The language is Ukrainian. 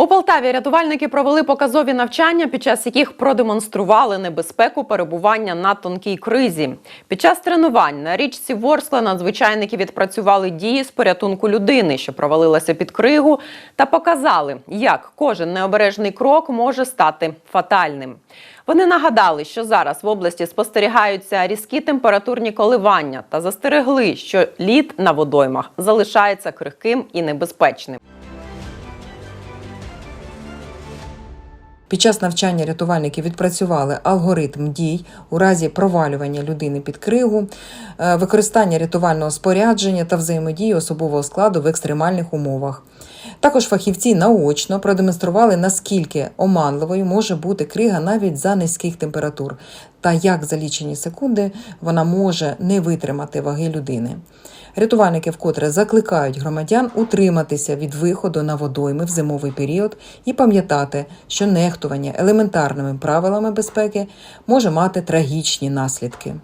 У Полтаві рятувальники провели показові навчання, під час яких продемонстрували небезпеку перебування на тонкій кризі. Під час тренувань на річці Ворскла надзвичайники відпрацювали дії з порятунку людини, що провалилася під кригу, та показали, як кожен необережний крок може стати фатальним. Вони нагадали, що зараз в області спостерігаються різкі температурні коливання та застерегли, що лід на водоймах залишається крихким і небезпечним. Під час навчання рятувальники відпрацювали алгоритм дій у разі провалювання людини під кригу, е, використання рятувального спорядження та взаємодії особового складу в екстремальних умовах. Також фахівці наочно продемонстрували, наскільки оманливою може бути крига навіть за низьких температур, та як за лічені секунди вона може не витримати ваги людини. Рятувальники вкотре закликають громадян утриматися від виходу на водойми в зимовий період і пам'ятати, що нехтування елементарними правилами безпеки може мати трагічні наслідки.